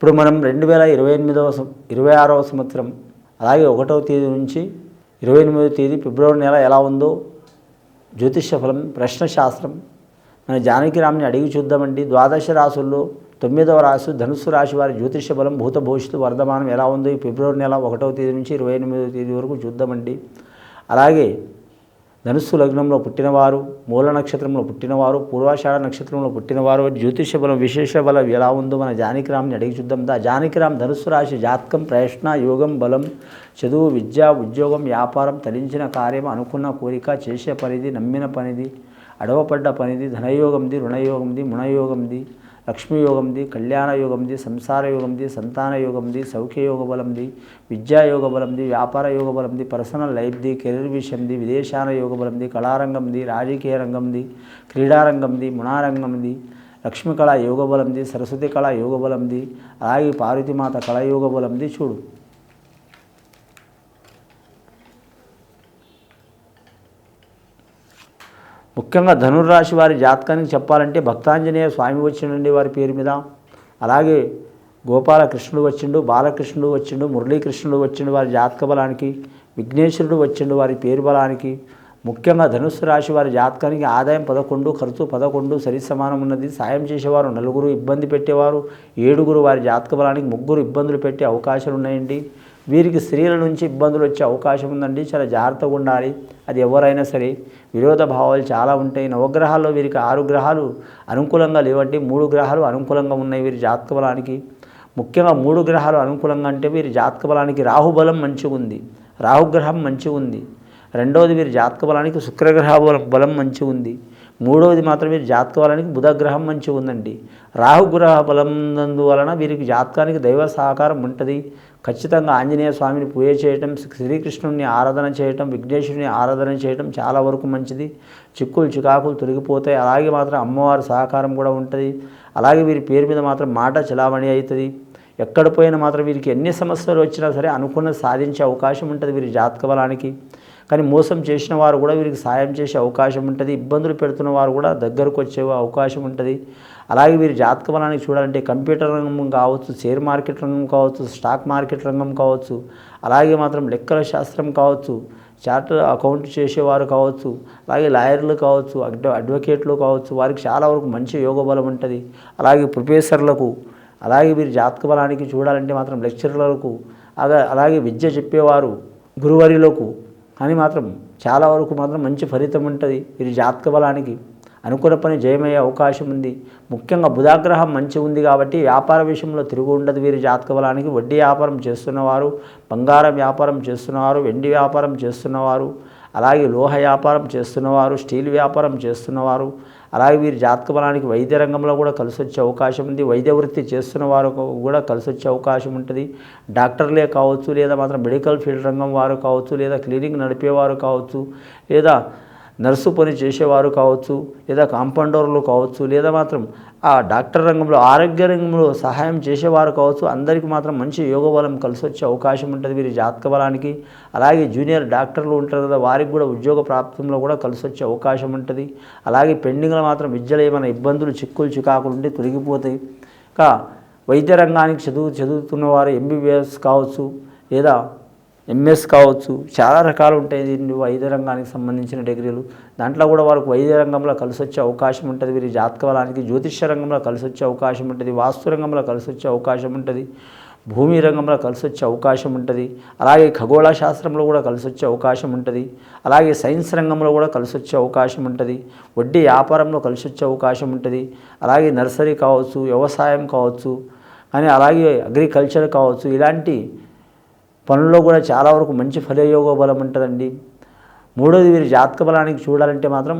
ఇప్పుడు మనం రెండు వేల ఇరవై ఎనిమిదవ ఇరవై ఆరవ సంవత్సరం అలాగే ఒకటవ తేదీ నుంచి ఇరవై ఎనిమిదవ తేదీ ఫిబ్రవరి నెల ఎలా ఉందో జ్యోతిష్య ఫలం ప్రశ్న శాస్త్రం. మన జానకిరామ్ని అడిగి చూద్దామండి. ద్వాదశ రాసుల్లో తొమ్మిదవ రాశి ధనుసు రాశి వారి జ్యోతిష్య బలం భూత భవిష్యత్తు వర్ధమానం ఎలా ఉందో ఈ ఫిబ్రవరి నెల ఒకటవ తేదీ నుంచి ఇరవై ఎనిమిదవ తేదీ వరకు చూద్దామండి. అలాగే ధనుస్సు లగ్నంలో పుట్టినవారు మూల నక్షత్రంలో పుట్టినవారు పూర్వాషాఢ నక్షత్రంలో పుట్టినవారు జ్యోతిష బలం విశేష బలం ఎలా ఉందో మన జానకిరామ్ని అడిగి చూద్దాం. దా జానకిరామ్ ధనుస్సు రాశి జాతకం ప్రయత్న యోగం బలం చదువు విద్య ఉద్యోగం వ్యాపారం తలించిన కార్యం అనుకున్న కోరిక చేసే పనిది నమ్మిన పనిది అడవపడ్డ పనిది ధనయోగంది రుణయోగంది ముణయోగంది లక్ష్మీయోగంది కళ్యాణ యోగంది సంసార యోగంది సంతాన యోగంది సౌఖ్య యోగ బలంది విద్యా యోగ బలంది వ్యాపార యోగ బలంది పర్సనల్ లైఫ్ది కెరీర్ విషయంది విదేశాన యోగ బలంది కళారంగంది రాజకీయ రంగంది క్రీడారంగంది మునారంగంది లక్ష్మీ కళ యోగ బలంది సరస్వతి కళ యోగ బలంది అలాగే పార్వతీమాత కళ యోగ బలంది చూడు. ముఖ్యంగా ధనుర్రాశి వారి జాతకానికి చెప్పాలంటే భక్తాంజనేయ స్వామి వచ్చిండండి వారి పేరు మీద. అలాగే గోపాలకృష్ణుడు వచ్చిండు బాలకృష్ణుడు వచ్చిండు మురళీకృష్ణుడు వచ్చిండు వారి జాతక బలానికి విఘ్నేశ్వరుడు వచ్చిండు వారి పేరు బలానికి. ముఖ్యంగా ధనుస్సు రాశి వారి జాతకానికి ఆదాయం పదకొండు ఖర్చు పదకొండు సరి సమానం ఉన్నది. సాయం చేసేవారు నలుగురు ఇబ్బంది పెట్టేవారు ఏడుగురు వారి జాతక బలానికి ముగ్గురు ఇబ్బందులు పెట్టే అవకాశాలు ఉన్నాయండి. వీరికి స్త్రీల నుంచి ఇబ్బందులు వచ్చే అవకాశం ఉందండి. చాలా జాగ్రత్తగా ఉండాలి. అది ఎవరైనా సరే విరోధ భావాలు చాలా ఉంటాయి. నవగ్రహాల్లో వీరికి ఆరు గ్రహాలు అనుకూలంగా లేవండి. మూడు గ్రహాలు అనుకూలంగా ఉన్నాయి వీరి జాతక బలానికి. ముఖ్యంగా మూడు గ్రహాలు అనుకూలంగా అంటే వీరి జాతక బలానికి రాహుబలం మంచిగా ఉంది. రాహుగ్రహం మంచిగా ఉంది. రెండవది వీరి జాతక బలానికి శుక్రగ్రహ బలం బలం మంచిగా ఉంది. మూడవది మాత్రం వీరి జాతక బలానికి బుధగ్రహం మంచిగా ఉందండి. రాహుగ్రహ బలం వలన వీరికి జాతకానికి దైవ సహకారం ఉంటుంది. ఖచ్చితంగా ఆంజనేయ స్వామిని పూజ చేయటం శ్రీకృష్ణుని ఆరాధన చేయటం విఘ్నేశ్వరుని ఆరాధన చేయటం చాలా వరకు మంచిది. చిక్కులు చికాకులు తొలగిపోతాయి. అలాగే మాత్రం అమ్మవారి సహకారం కూడా ఉంటుంది. అలాగే వీరి పేరు మీద మాత్రం మాట చలామణి అవుతుంది. ఎక్కడ పోయినా మాత్రం వీరికి ఎన్ని సమస్యలు వచ్చినా సరే అనుకున్నది సాధించే అవకాశం ఉంటుంది వీరి జాతక బలానికి. కానీ మోసం చేసిన వారు కూడా వీరికి సాయం చేసే అవకాశం ఉంటుంది. ఇబ్బందులు పెడుతున్న వారు కూడా దగ్గరకు వచ్చే అవకాశం ఉంటుంది. అలాగే వీరి జాతక బలానికి చూడాలంటే కంప్యూటర్ రంగం కావచ్చు షేర్ మార్కెట్ రంగం కావచ్చు స్టాక్ మార్కెట్ రంగం కావచ్చు అలాగే మాత్రం లెక్కల శాస్త్రం కావచ్చు చార్టర్ అకౌంట్ చేసేవారు కావచ్చు అలాగే లాయర్లు కావచ్చు అడ్వకేట్లు కావచ్చు వారికి చాలా వరకు మంచి యోగ బలం ఉంటుంది. అలాగే ప్రొఫెసర్లకు అలాగే వీరి జాతక బలానికి చూడాలంటే మాత్రం లెక్చరర్లకు అలాగే విద్య చెప్పేవారు గురువరిలకు కానీ మాత్రం చాలా వరకు మాత్రం మంచి ఫలితం ఉంటుంది వీరి జాతక బలానికి. అనుకున్న పని జయమయ్యే అవకాశం ఉంది. ముఖ్యంగా బుధాగ్రహం మంచి ఉంది కాబట్టి వ్యాపార విషయంలో తిరుగు ఉండదు వీరి జాతక బలానికి. వడ్డీ వ్యాపారం చేస్తున్నవారు బంగారం వ్యాపారం చేస్తున్నవారు వెండి వ్యాపారం చేస్తున్నవారు అలాగే లోహ వ్యాపారం చేస్తున్నవారు స్టీల్ వ్యాపారం చేస్తున్నవారు అలాగే వీరి జాతక బలానికి వైద్య రంగంలో కూడా కలిసి వచ్చే అవకాశం ఉంది. వైద్య వృత్తి చేస్తున్న వారు కూడా కలిసి వచ్చే అవకాశం ఉంటుంది. డాక్టర్లే కావచ్చు లేదా మాత్రం మెడికల్ ఫీల్డ్ రంగం వారు కావచ్చు లేదా క్లినిక్ నడిపేవారు కావచ్చు లేదా నర్సు పని చేసేవారు కావచ్చు లేదా కాంపౌండర్లు కావచ్చు లేదా మాత్రం ఆ డాక్టర్ రంగంలో ఆరోగ్య రంగంలో సహాయం చేసేవారు కావచ్చు అందరికీ మాత్రం మంచి యోగ బలం కలిసి వచ్చే అవకాశం ఉంటుంది వీరి జాతక బలానికి. అలాగే జూనియర్ డాక్టర్లు ఉంటారు కదా వారికి కూడా ఉద్యోగ ప్రాప్తంలో కూడా కలిసి వచ్చే అవకాశం ఉంటుంది. అలాగే పెండింగ్లో మాత్రం విద్యలో ఏమైనా ఇబ్బందులు చిక్కులు చికాకులు ఉంటే తొలగిపోతాయి. ఇంకా వైద్య రంగానికి చదువు చదువుతున్న వారు ఎంబీబీఎస్ కావచ్చు లేదా ఎంఎస్ కావచ్చు చాలా రకాలు ఉంటాయి. దీన్ని వైద్య రంగానికి సంబంధించిన డిగ్రీలు. దాంట్లో కూడా వారికి వైద్య రంగంలో కలిసి వచ్చే అవకాశం ఉంటుంది. వీరి జాతక బలానికి జ్యోతిష్య రంగంలో కలిసి వచ్చే అవకాశం ఉంటుంది. వాస్తు రంగంలో కలిసి వచ్చే అవకాశం ఉంటుంది. భూమి రంగంలో కలిసి వచ్చే అవకాశం ఉంటుంది. అలాగే ఖగోళ శాస్త్రంలో కూడా కలిసి వచ్చే అవకాశం ఉంటుంది. అలాగే సైన్స్ రంగంలో కూడా కలిసి వచ్చే అవకాశం ఉంటుంది. వడ్డీ వ్యాపారంలో కలిసి వచ్చే అవకాశం ఉంటుంది. అలాగే నర్సరీ కావచ్చు వ్యవసాయం కావచ్చు కానీ అలాగే అగ్రికల్చర్ కావచ్చు. ఇలాంటి పనుల్లో కూడా చాలా వరకు మంచి ఫలయోగ బలం ఉంటుందండి. మూడోది వీరి జాతక బలానికి చూడాలంటే మాత్రం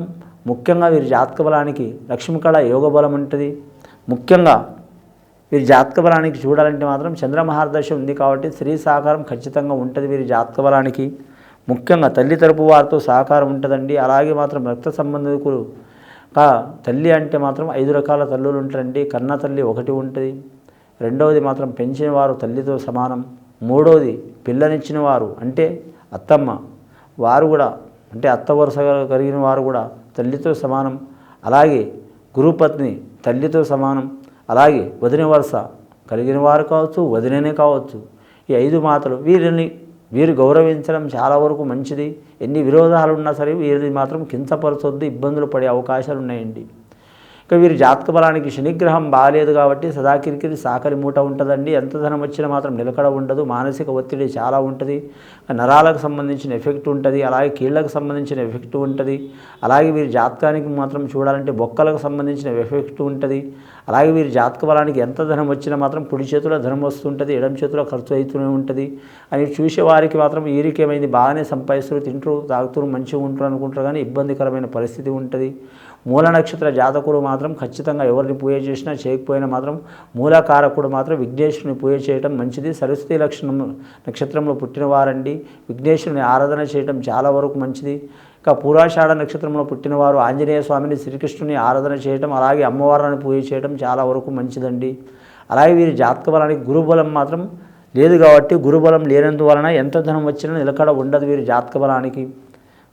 ముఖ్యంగా వీరి జాతక బలానికి లక్ష్మీకళ యోగ బలం ఉంటుంది. ముఖ్యంగా వీరి జాతక బలానికి చూడాలంటే మాత్రం చంద్రమహారదశ ఉంది కాబట్టి స్త్రీ సహకారం ఖచ్చితంగా ఉంటుంది వీరి జాతక బలానికి. ముఖ్యంగా తల్లి తరపు వారితో సహకారం ఉంటుందండి. అలాగే మాత్రం రక్త సంబంధికులు కా తల్లి అంటే మాత్రం ఐదు రకాల తల్లులు ఉంటారండి. కన్న తల్లి ఒకటి ఉంటుంది. రెండవది మాత్రం పెంచిన వారు తల్లితో సమానం. మూడవది పిల్లనిచ్చిన వారు అంటే అత్తమ్మ. వారు కూడా అంటే అత్త వరుస కలిగిన వారు కూడా తల్లితో సమానం. అలాగే గురుపత్ని తల్లితో సమానం. అలాగే వదిన వరుస కలిగిన వారు కావచ్చు వదిననే కావచ్చు. ఈ ఐదు మాతలు వీరిని వీరు గౌరవించడం చాలా వరకు మంచిది. ఎన్ని విరోధాలు ఉన్నా సరే వీరిని మాత్రం కించపరచొద్దు ఇబ్బందులు పడే అవకాశాలు ఉన్నాయండి ఇక వీరి జాతక బలానికి శనిగ్రహం బాగాలేదు కాబట్టి సదా కిరికిరి సాకరి మూట ఉంటుందండి. ఎంత ధనం వచ్చినా మాత్రం నిలకడ ఉండదు. మానసిక ఒత్తిడి చాలా ఉంటుంది. నరాలకు సంబంధించిన ఎఫెక్ట్ ఉంటుంది. అలాగే కీళ్ళకు సంబంధించిన ఎఫెక్ట్ ఉంటుంది. అలాగే వీరి జాతకానికి మాత్రం చూడాలంటే బొక్కలకు సంబంధించిన ఎఫెక్ట్ ఉంటుంది. అలాగే వీరి జాతక బలానికి ఎంత ధనం వచ్చినా మాత్రం కుడి చేతిలో ధనం వస్తుంటుంది. ఎడం చేతిలో ఖర్చు అవుతూనే ఉంటుంది. అని చూసే వారికి మాత్రం ఈరికేమైంది బాగానే సంపాదిస్తారు తింటారు తాగుతారు మంచిగా ఉంటారు అనుకుంటారు కానీ ఇబ్బందికరమైన పరిస్థితి ఉంటుంది. మూల నక్షత్ర జాతకుడు మాత్రం ఖచ్చితంగా ఎవరిని పూజ చేసినా చేయకపోయినా మాత్రం మూలకారకుడు మాత్రం విఘ్నేశ్వరుని పూజ చేయడం మంచిది. సరస్వతి లక్షణం నక్షత్రంలో పుట్టినవారండి. విఘ్నేశ్వరుని ఆరాధన చేయడం చాలా వరకు మంచిది. ఇక పూర్వాషాఢ నక్షత్రంలో పుట్టినవారు ఆంజనేయ స్వామిని శ్రీకృష్ణుని ఆరాధన చేయడం అలాగే అమ్మవారిని పూజ చేయడం చాలా వరకు మంచిదండి. అలాగే వీరి జాతక బలానికి గురుబలం మాత్రం లేదు కాబట్టి గురుబలం లేనందువలన ఎంత ధనం వచ్చినా నిలకడ ఉండదు వీరి జాతక బలానికి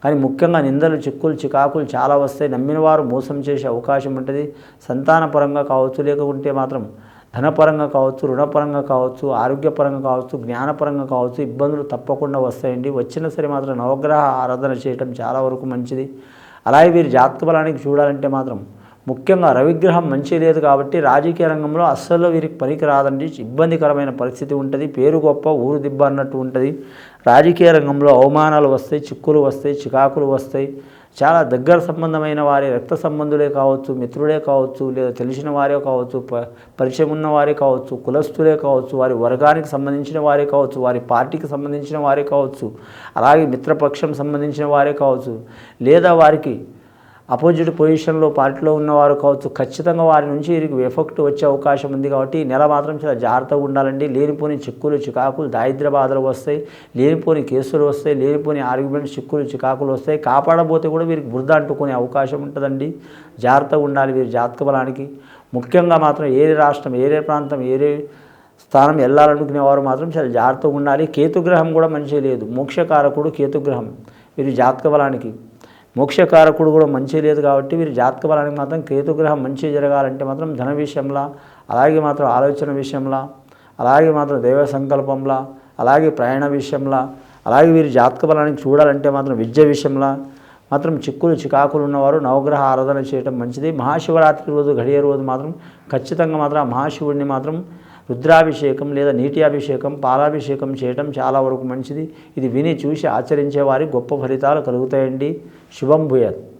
కానీ ముఖ్యంగా నిందలు చిక్కులు చికాకులు చాలా వస్తాయి నమ్మిన వారు మోసం చేసే అవకాశం ఉంటుంది. సంతానపరంగా కావచ్చు లేకుంటే మాత్రం ధనపరంగా కావచ్చు రుణపరంగా కావచ్చు ఆరోగ్యపరంగా కావచ్చు జ్ఞానపరంగా కావచ్చు ఇబ్బందులు తప్పకుండా వస్తాయండి. వచ్చినా సరే మాత్రం నవగ్రహ ఆరాధన చేయటం చాలా వరకు మంచిది. అలాగే వీరి జాతక బలానికి చూడాలంటే మాత్రం ముఖ్యంగా రవిగ్రహం మంచి లేదు కాబట్టి రాజకీయ రంగంలో అస్సలు వీరికి పనికి రాదండి ఇబ్బందికరమైన పరిస్థితి ఉంటుంది. పేరు గొప్ప ఊరు దిబ్బ అన్నట్టు ఉంటుంది. రాజకీయ రంగంలో అవమానాలు వస్తాయి చిక్కులు వస్తాయి చికాకులు వస్తాయి. చాలా దగ్గర సంబంధమైన వారి రక్త సంబంధులే కావచ్చు మిత్రులే కావచ్చు లేదా తెలిసిన వారే కావచ్చు ప పరిచయం ఉన్న వారే కావచ్చు కులస్తులే కావచ్చు వారి వర్గానికి సంబంధించిన వారే కావచ్చు వారి పార్టీకి సంబంధించిన వారే కావచ్చు అలాగే మిత్రపక్షం సంబంధించిన వారే కావచ్చు లేదా వారికి అపోజిట్ పొజిషన్లో పార్టీలో ఉన్నవారు కావచ్చు ఖచ్చితంగా వారి నుంచి వీరికి ఎఫెక్ట్ వచ్చే అవకాశం ఉంది కాబట్టి నెల మాత్రం చాలా జాగ్రత్తగా ఉండాలండి. లేనిపోని చిక్కులు చికాకులు దారిద్ర బాధలు వస్తాయి లేనిపోని కేసులు వస్తాయి లేనిపోని ఆర్గ్యుమెంట్స్ చిక్కులు చికాకులు వస్తాయి. కాపాడబోతే కూడా వీరికి బురద అంటుకునే అవకాశం ఉంటుందండి. జాగ్రత్తగా ఉండాలి వీరి జాతక బలానికి. ముఖ్యంగా మాత్రం ఏరే రాష్ట్రం ఏరే ప్రాంతం ఏరే స్థానం వెళ్ళాలనుకునేవారు మాత్రం చాలా జాగ్రత్తగా ఉండాలి. కేతుగ్రహం కూడా మంచి లేదు. మోక్షకారకుడు కేతుగ్రహం. వీరి జాతక బలానికి. మోక్షకారకుడు కూడా మంచి లేదు కాబట్టి వీరి జాతక బలానికి మాత్రం కేతుగ్రహం మంచి జరగాలంటే మాత్రం ధన విషయంలో అలాగే మాత్రం ఆలోచన విషయంలో అలాగే మాత్రం దైవ సంకల్పంలో అలాగే ప్రయాణ విషయంలో అలాగే వీరి జాతక బలానికి చూడాలంటే మాత్రం విద్య విషయంలో మాత్రం చిక్కులు చికాకులు ఉన్నవారు నవగ్రహ ఆరాధన చేయడం మంచిది. మహాశివరాత్రి రోజు గడియ రోజు మాత్రం ఖచ్చితంగా మాత్రం ఆ మహాశివుడిని మాత్రం రుద్రాభిషేకం లేదా నీటి అభిషేకం పాలాభిషేకం చేయటం చాలా వరకు మంచిది. ఇది విని చూసి ఆచరించే వారికి గొప్ప ఫలితాలు కలుగుతాయండి. శుభం భూయత్.